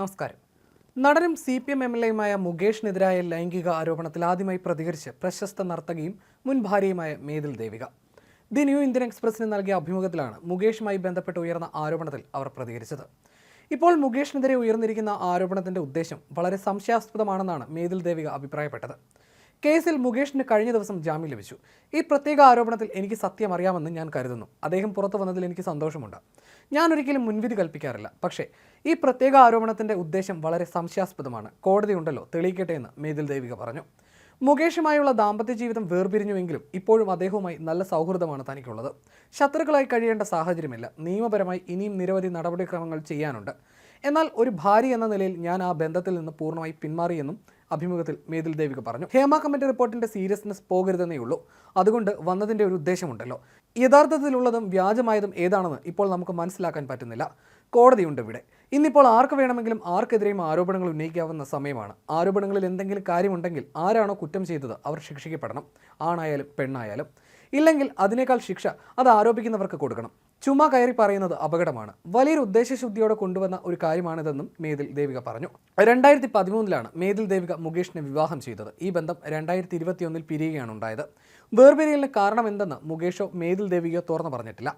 നമസ്കാരം. നടനും C P M M L എയുമായ മുകേഷിനെതിരായ ലൈംഗിക ആരോപണത്തിൽ ആദ്യമായി പ്രതികരിച്ച് പ്രശസ്ത നർത്തകിയും മുൻ ഭാര്യയുമായ Methil Devika. The new Indian എക്സ്പ്രസിന് നൽകിയ അഭിമുഖത്തിലാണ് മുകേഷുമായി ബന്ധപ്പെട്ട് ഉയർന്ന ആരോപണത്തിൽ അവർ പ്രതികരിച്ചത്. ഇപ്പോൾ മുകേഷിനെതിരെ ഉയർന്നിരിക്കുന്ന ആരോപണത്തിന്റെ ഉദ്ദേശം വളരെ സംശയാസ്പദമാണെന്നാണ് മേതിൽ ദേവിക അഭിപ്രായപ്പെട്ടത്. കേസിൽ മുകേഷിന് കഴിഞ്ഞ ദിവസം ജാമ്യം ലഭിച്ചു. ഈ പ്രത്യേക ആരോപണത്തിൽ എനിക്ക് സത്യം അറിയാമെന്ന് ഞാൻ കരുതുന്നു. അദ്ദേഹം പുറത്തു വന്നതിൽ എനിക്ക് സന്തോഷമുണ്ട്. ഞാൻ ഒരിക്കലും മുൻവിധി കൽപ്പിക്കാറില്ല. പക്ഷേ ഈ പ്രത്യേക ആരോപണത്തിന്റെ ഉദ്ദേശം വളരെ സംശയാസ്പദമാണ്. കോടതി ഉണ്ടല്ലോ തെളിയിക്കട്ടെ എന്ന് മേതിൽ ദേവിക പറഞ്ഞു. മുകേഷുമായുള്ള ദാമ്പത്യ ജീവിതം വേർപിരിഞ്ഞുവെങ്കിലും ഇപ്പോഴും അദ്ദേഹവുമായി നല്ല സൗഹൃദമാണ് തനിക്കുള്ളത്. ശത്രുക്കളായി കഴിയേണ്ട സാഹചര്യമില്ല. നിയമപരമായി ഇനിയും നിരവധി നടപടിക്രമങ്ങൾ ചെയ്യാനുണ്ട്. എന്നാൽ ഒരു ഭാര്യ എന്ന നിലയിൽ ഞാൻ ആ ബന്ധത്തിൽ നിന്ന് പൂർണമായി പിന്മാറിയെന്നും അഭിമുഖത്തിൽ മേതിൽ ദേവിക പറഞ്ഞു. ഹേമ കമ്മിറ്റി റിപ്പോർട്ടിന്റെ സീരിയസ്നെസ് പോകരുതെന്നേ ഉള്ളൂ. അതുകൊണ്ട് വന്നതിന്റെ ഒരു ഉദ്ദേശമുണ്ടല്ലോ. യഥാർത്ഥത്തിലുള്ളതും വ്യാജമായതും ഏതാണെന്ന് ഇപ്പോൾ നമുക്ക് മനസ്സിലാക്കാൻ പറ്റുന്നില്ല. കോടതിയുണ്ട് ഇവിടെ. ഇന്നിപ്പോൾ ആർക്ക് വേണമെങ്കിലും ആർക്കെതിരെയും ആരോപണങ്ങൾ ഉന്നയിക്കാവുന്ന സമയമാണ്. ആരോപണങ്ങളിൽ എന്തെങ്കിലും കാര്യമുണ്ടെങ്കിൽ ആരാണോ കുറ്റം ചെയ്തത് അവർ ശിക്ഷിക്കപ്പെടണം. ആണായാലും പെണ്ണായാലും. ഇല്ലെങ്കിൽ അതിനേക്കാൾ ശിക്ഷ അത് ആരോപിക്കുന്നവർക്ക് കൊടുക്കണം. ചുമ കയറി പറയുന്നത് അപകടമാണ്. വലിയൊരു ഉദ്ദേശശുദ്ധിയോടെ കൊണ്ടുവന്ന ഒരു കാര്യമാണിതെന്നും മേതിൽ ദേവിക പറഞ്ഞു. രണ്ടായിരത്തി പതിമൂന്നിലാണ് മേതിൽ ദേവിക മുകേഷിനെ വിവാഹം ചെയ്തത്. ഈ ബന്ധം രണ്ടായിരത്തി ഇരുപത്തിയൊന്നിൽ പിരിയുകയാണ് ഉണ്ടായത്. വേർപിരിയലിന് കാരണം എന്തെന്ന് മുകേഷോ മേതിൽ ദേവികയോ തുറന്നു പറഞ്ഞിട്ടില്ല.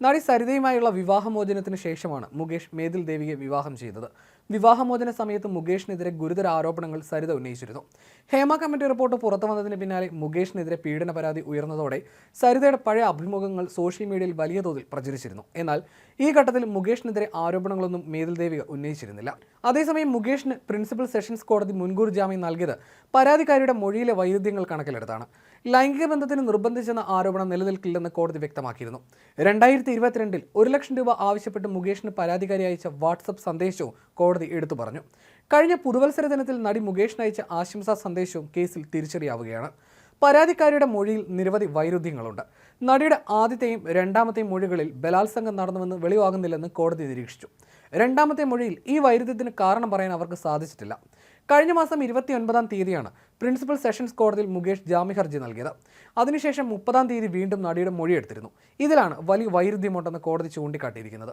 നടി സരിതയുമായുള്ള വിവാഹമോചനത്തിന് ശേഷമാണ് മുകേഷ് മേതിൽ ദേവിയെ വിവാഹം ചെയ്തത്. വിവാഹമോചന സമയത്ത് മുകേഷിനെതിരെ ഗുരുതര ആരോപണങ്ങൾ സരിത ഉന്നയിച്ചിരുന്നു. ഹേമ കമ്മിറ്റി റിപ്പോർട്ട് പുറത്തു വന്നതിന് പിന്നാലെ മുകേഷിനെതിരെ പീഡന പരാതി ഉയർന്നതോടെ സരിതയുടെ പഴയ അഭിമുഖങ്ങൾ സോഷ്യൽ മീഡിയയിൽ വലിയ തോതിൽ പ്രചരിച്ചിരുന്നു. എന്നാൽ ഈ ഘട്ടത്തിൽ മുകേഷിനെതിരെ ആരോപണങ്ങളൊന്നും മേതിൽ ദേവിക ഉന്നയിച്ചിരുന്നില്ല. അതേസമയം മുകേഷിന് പ്രിൻസിപ്പൽ സെഷൻസ് കോടതി മുൻകൂർ ജാമ്യം നൽകിയത് പരാതിക്കാരിയുടെ മൊഴിയിലെ വൈരുദ്ധ്യങ്ങൾ കണക്കിലെടുത്താണ്. ലൈംഗിക ബന്ധത്തിന് നിർബന്ധിച്ചെന്ന ആരോപണം നിലനിൽക്കില്ലെന്ന് കോടതി വ്യക്തമാക്കിയിരുന്നു. രണ്ടായിരത്തി ഇരുപത്തിരണ്ടിൽ ഒരു ലക്ഷം രൂപ ആവശ്യപ്പെട്ട് മുകേഷിന് പരാതിക്കാരി അയച്ച വാട്സപ്പ് സന്ദേശവും കോടതി എടുത്തു പറഞ്ഞു. കഴിഞ്ഞ പുതുവത്സര ദിനത്തിൽ നടി മുകേഷിന് അയച്ച ആശംസാ സന്ദേശവും കേസിൽ തിരിച്ചടിയാവുകയാണ് പരാതിക്കാരിയുടെ മൊഴിയിൽ നിരവധി വൈരുദ്ധ്യങ്ങളുണ്ട്. നടിയുടെ ആദ്യത്തെയും രണ്ടാമത്തെയും മൊഴികളിൽ ബലാത്സംഗം നടന്നുവെന്ന് വെളിവാകുന്നില്ലെന്ന് കോടതി നിരീക്ഷിച്ചു. രണ്ടാമത്തെ മൊഴിയിൽ ഈ വൈരുദ്ധ്യത്തിന് കാരണം പറയാൻ അവർക്ക് സാധിച്ചിട്ടില്ല. കഴിഞ്ഞ മാസം ഇരുപത്തിയൊൻപതാം തീയതിയാണ് പ്രിൻസിപ്പൽ സെഷൻസ് കോടതിയിൽ മുകേഷ് ജാമ്യ ഹർജി നൽകിയത്. അതിനുശേഷം മുപ്പതാം തീയതി വീണ്ടും നടിയുടെ മൊഴിയെടുത്തിരുന്നു ഇതിലാണ് വലിയ വൈരുദ്ധ്യമുണ്ടെന്ന് കോടതി ചൂണ്ടിക്കാട്ടിയിരിക്കുന്നത്.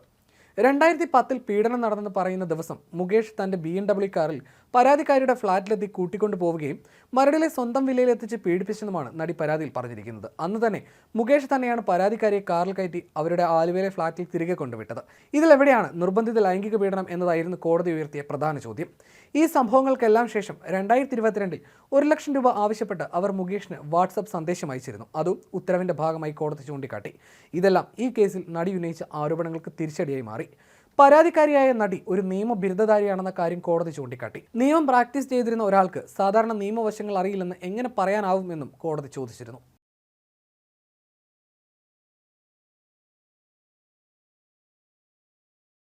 രണ്ടായിരത്തി പത്തിൽ പീഡനം നടന്നെന്ന് പറയുന്ന ദിവസം മുകേഷ് തന്റെ ബി ഡബ്ല്യു കാറിൽ പരാതിക്കാരിയുടെ ഫ്ളാറ്റിലെത്തി കൂട്ടിക്കൊണ്ടു പോവുകയും മരടിലെ സ്വന്തം വില്ലയിലെത്തിച്ച് പീഡിപ്പിച്ചെന്നുമാണ് നടി പരാതിയിൽ പറഞ്ഞിരിക്കുന്നത്. അന്ന് തന്നെ മുകേഷ് തന്നെയാണ് പരാതിക്കാരിയെ കാറിൽ കയറ്റി അവരുടെ ആലുവയിലെ ഫ്ളാറ്റിൽ തിരികെ കൊണ്ടുവിട്ടത്. ഇതിലെവിടെയാണ് നിർബന്ധിത ലൈംഗിക പീഡനം എന്നതായിരുന്നു കോടതി ഉയർത്തിയ പ്രധാന ചോദ്യം. ഈ സംഭവങ്ങൾക്കെല്ലാം ശേഷം രണ്ടായിരത്തി ഇരുപത്തിരണ്ടിൽ ഒരു ലക്ഷം രൂപ ആവശ്യപ്പെട്ട് അവർ മുകേഷിന് വാട്സപ്പ് സന്ദേശം അയച്ചിരുന്നു. അതും ഉത്തരവിന്റെ ഭാഗമായി കോടതി ചൂണ്ടിക്കാട്ടി. ഇതെല്ലാം ഈ കേസിൽ നടി ഉന്നയിച്ച ആരോപണങ്ങൾക്ക് തിരിച്ചടിയായി മാറി. പരാതിക്കാരിയായ നടി ഒരു നിയമ ബിരുദധാരിയാണെന്ന കാര്യം കോടതി ചൂണ്ടിക്കാട്ടി. നിയമം പ്രാക്ടീസ് ചെയ്തിരുന്ന ഒരാൾക്ക് സാധാരണ നിയമവശങ്ങൾ അറിയില്ലെന്ന് എങ്ങനെ പറയാനാവുമെന്നും കോടതി ചോദിച്ചിരുന്നു.